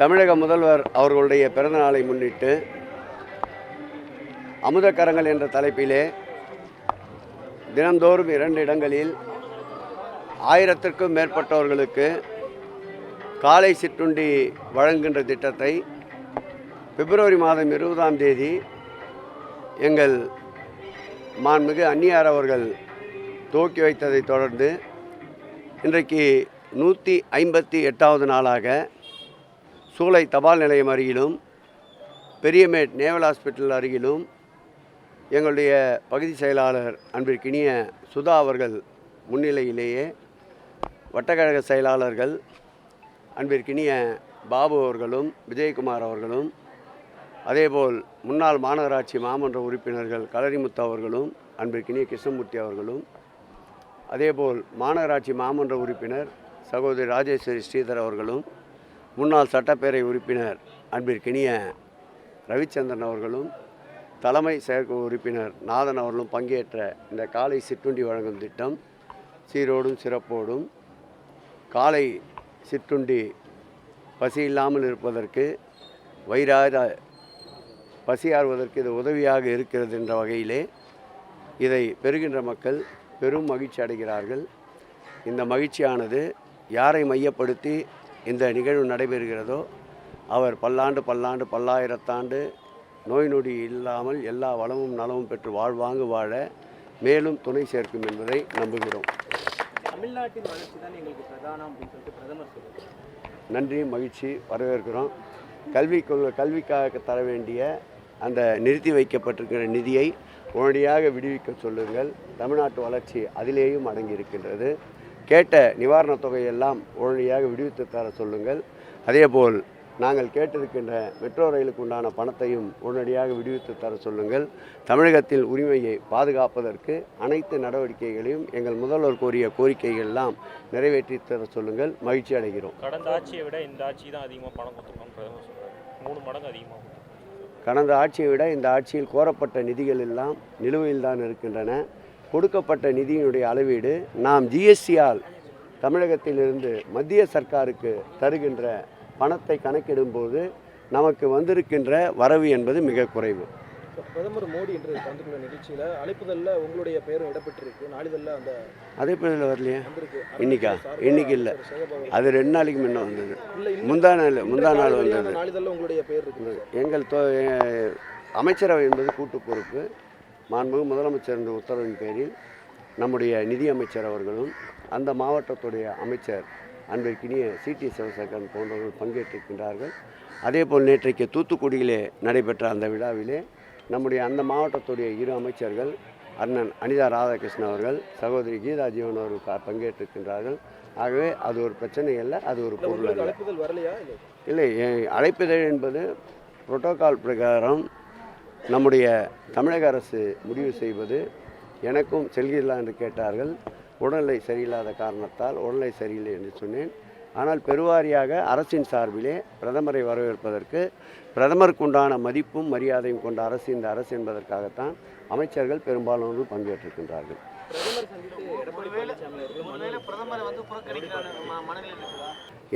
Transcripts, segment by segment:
தமிழக முதல்வர் அவர்களுடைய பிறந்த நாளை முன்னிட்டு அமுதக்கரங்கள் என்ற தலைப்பிலே தினந்தோறும் இரண்டு இடங்களில் ஆயிரத்திற்கும் மேற்பட்டவர்களுக்கு காலை சிற்றுண்டி வழங்குகின்ற திட்டத்தை பிப்ரவரி மாதம் இருபதாம் தேதி எங்கள் மாண்புமிகு அந்நியார் அவர்கள் துவக்கி வைத்ததைத் தொடர்ந்து இன்றைக்கு நூற்றி ஐம்பத்தி எட்டாவது நாளாக சூளை தபால் நிலையம் அருகிலும் பெரியமேட் நேவல் ஹாஸ்பிட்டல் அருகிலும் எங்களுடைய பகுதி செயலாளர் அன்பிற்கினிய சுதா அவர்கள் முன்னிலையிலேயே வட்டக்கழக செயலாளர்கள் அன்பிற்கினிய பாபு அவர்களும் விஜயகுமார் அவர்களும் அதேபோல் முன்னாள் மாநகராட்சி மாமன்ற உறுப்பினர்கள் களரிமுத்து அவர்களும் அன்பிற்கினிய கிருஷ்ணமூர்த்தி அவர்களும் அதேபோல் மாநகராட்சி மாமன்ற உறுப்பினர் சகோதரி ராஜேஸ்வரி ஸ்ரீதர் அவர்களும் முன்னாள் சட்டப்பேரவை உறுப்பினர் அன்பிற்கினிய ரவிச்சந்திரன் அவர்களும் தலைமை செயற்குழு உறுப்பினர் நாதன் அவர்களும் பங்கேற்ற இந்த காலை சிற்றுண்டி வழங்கும் திட்டம் சீரோடும் சிறப்போடும் காலை சிற்றுண்டி பசி இல்லாமல் இருப்பதற்கு வயிறார பசியாறுவதற்கு இது உதவியாக இருக்கிறது என்ற வகையிலே இதை பெறுகின்ற மக்கள் பெரும் மகிழ்ச்சி அடைகிறார்கள். இந்த மகிழ்ச்சியானது யாரை மையப்படுத்தி இந்த நிகழ்வு நடைபெறுகிறதோ அவர் பல்லாண்டு பல்லாண்டு பல்லாயிரத்தாண்டு நோய் நொடி இல்லாமல் எல்லா வளமும் நலமும் பெற்று வாழ்வாங்கு வாழ மேலும் துணை சேர்க்கும் என்பதை நம்புகிறோம். தமிழ்நாட்டின் வளர்ச்சி தான் எங்களுக்கு பிரதானம் அப்படின்னு சொல்லிட்டு பிரதமர் சொல்லுவார் நன்றி மகிழ்ச்சி வரவேற்கிறோம். கல்வி கல்விக்காக தர வேண்டிய அந்த நிறுத்தி வைக்கப்பட்டிருக்கிற நிதியை உடனடியாக விடுவிக்க சொல்லுங்கள். தமிழ்நாட்டு வளர்ச்சி அதிலேயும் அடங்கி இருக்கின்றது கேட்ட நிவாரணத் தொகையெல்லாம் உடனடியாக விடுவித்து தர சொல்லுங்கள். அதேபோல் நாங்கள் கேட்டிருக்கின்ற மெட்ரோ ரயிலுக்கு உண்டான பணத்தையும் உடனடியாக விடுவித்து தர சொல்லுங்கள். தமிழகத்தில் உரிமையை பாதுகாப்பதற்கு அனைத்து நடவடிக்கைகளையும் எங்கள் முதல்வர் கோரிய கோரிக்கைகள் எல்லாம் நிறைவேற்றி தர சொல்லுங்கள். மகிழ்ச்சி அடைகிறோம். கடந்த ஆட்சியை விட இந்த ஆட்சி தான் அதிகமாக பணம் கொடுத்துருக்கோம் மூணு மடங்கு அதிகமாக கடந்த ஆட்சியை விட இந்த ஆட்சியில் கோரப்பட்ட நிதிகள் எல்லாம் நிலுவையில் தான் இருக்கின்றன. கொடுக்கப்பட்ட நிதியினுடைய அளவீடு நாம் ஜிஎஸ்டியால் தமிழகத்திலிருந்து மத்திய சர்க்காருக்கு தருகின்ற பணத்தை கணக்கிடும்போது நமக்கு வந்திருக்கின்ற வரவு என்பது மிக குறைவு. பிரதமர் மோடி இன்று கலந்து கொண்ட நிகழ்ச்சியில அழைப்புதல்ல உங்களுடைய பெயரும் இடம்பெற்றிருக்கு. நாளிதழில் அந்த பேரில் வரலையே? இன்னைக்கா? இன்னைக்கு இல்ல. அது ரெண்டு நாளைக்கு முன்ன வந்தது. முந்தா நாள் முந்தா நாள் வந்தது. நாளிதழில் உங்களுடைய பெயர் இருக்கு எங்கள் அமைச்சரவை என்பது கூட்டு பொறுப்பு. மாண்புமிகு முதலமைச்சரின் உத்தரவின் பேரில் நம்முடைய நிதியமைச்சர் அவர்களும் அந்த மாவட்டத்துடைய அமைச்சர் அன்பிற்கினிய சிடி சிவசேகரன் போன்றவர்கள் பங்கேற்றிருக்கின்றார்கள். அதேபோல் நேற்றைக்கு தூத்துக்குடியிலே நடைபெற்ற அந்த விழாவிலே நம்முடைய அந்த மாவட்டத்துடைய இரு அமைச்சர்கள் அண்ணன் அனிதா ராதாகிருஷ்ணன் அவர்கள் சகோதரி கீதா ஜீவன் அவர்கள் பங்கேற்றிருக்கின்றார்கள். ஆகவே அது ஒரு பிரச்சனை அல்ல அது ஒரு பொருள் அழைப்புதல் இல்லை அழைப்பிதழ் என்பது புரோட்டோகால் பிரகாரம் நம்முடைய தமிழக அரசு முடிவு செய்வது எனக்கும் செல்கிறதா என்று கேட்டார்கள். உடல்நிலை சரியில்லாத காரணத்தால் உடல்நிலை சரியில்லை என்று சொன்னேன். ஆனால் பெருவாரியாக அரசின் சார்பிலே பிரதமரை வரவேற்பதற்கு பிரதமருக்கு உண்டான மதிப்பும் மரியாதையும் கொண்ட அரசு இந்த அரசு என்பதற்காகத்தான் அமைச்சர்கள் பெரும்பாலானோர் பங்கேற்றிருக்கின்றார்கள்.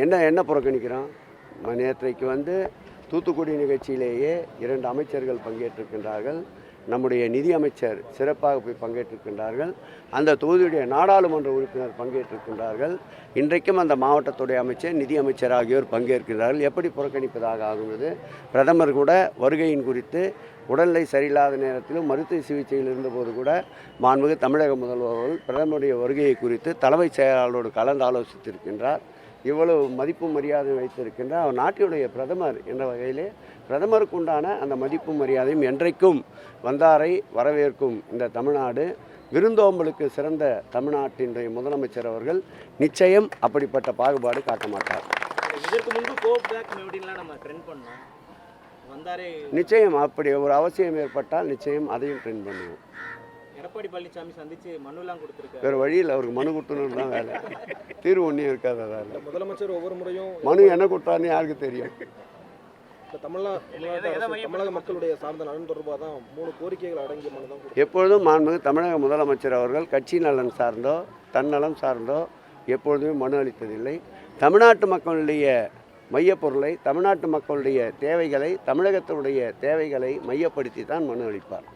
என்ன என்ன புறக்கணிக்கிறோம் நேற்றைக்கு வந்து தூத்துக்குடி நிகழ்ச்சியிலேயே இரண்டு அமைச்சர்கள் பங்கேற்றிருக்கின்றார்கள். நம்முடைய நிதி அமைச்சர் சிறப்பாக போய் பங்கேற்றிருக்கின்றார்கள். அந்த தொகுதியுடைய நாடாளுமன்ற உறுப்பினர் பங்கேற்றிருக்கின்றார்கள். இன்றைக்கும் அந்த மாவட்டத்துடைய அமைச்சர் நிதி அமைச்சர் ஆகியோர் பங்கேற்கின்றார்கள். எப்படி புறக்கணிப்பதாக ஆகுவது பிரதமர் கூட வருகையின் குறித்து உடல்நிலை சரியில்லாத நேரத்திலும் மருத்துவ சிகிச்சையில் இருந்தபோது கூட மாண்புமிகு தமிழக முதல்வர்கள் பிரதமருடைய வருகையை குறித்து தலைமைச் செயலாளரோடு கலந்து ஆலோசித்திருக்கின்றார். இவ்வளவு மதிப்பும் மரியாதையும் வைத்திருக்கின்ற அவர் நாட்டினுடைய பிரதமர் என்ற வகையிலே பிரதமருக்கு உண்டான அந்த மதிப்பும் மரியாதையும் என்றைக்கும் வந்தாரை வரவேற்கும் இந்த தமிழ்நாடு. விருந்தோம்பலுக்கு சிறந்த தமிழ்நாட்டினுடைய முதலமைச்சர் அவர்கள் நிச்சயம் அப்படிப்பட்ட பாகுபாடு காட்ட மாட்டார். இதற்கு முன்பு கோப் பேக் மெவடின்லாம் நம்ம ட்ரெண்ட் பண்ணோம். வந்தாரே நிச்சயம் அப்படி ஒரு அவசியம் ஏற்பட்டால் நிச்சயம் அதையும் ட்ரெயின் பண்ணுவோம். எடப்பாடி பழனிசாமி சந்திச்சு மனுலாம் கொடுத்துருக்காரு. வேறு வழியில் அவருக்கு மனு கொடுத்தணும் தான் வேலை. தீர்வு ஒன்றும் இருக்காது அதால். முதலமைச்சர் ஒவ்வொரு முறையும் மனு என்ன கொடுத்தாருன்னு யாருக்கு தெரியும்? தமிழ்நா தமிழக மக்களுடைய சார்ந்த நலன் தொடர்பாக தான் மூணு கோரிக்கைகள் அடங்கிய மனு தான் எப்பொழுதும் மாண்புமிகு தமிழக முதலமைச்சர் அவர்கள் கட்சி நலன் சார்ந்தோ தன்னலம் சார்ந்தோ எப்பொழுதுமே மனு அளித்ததில்லை தமிழ்நாட்டு மக்களுடைய மையப்பொருளை தமிழ்நாட்டு மக்களுடைய தேவைகளை தமிழகத்தினுடைய தேவைகளை மையப்படுத்தி தான் மனு அளிப்பார்.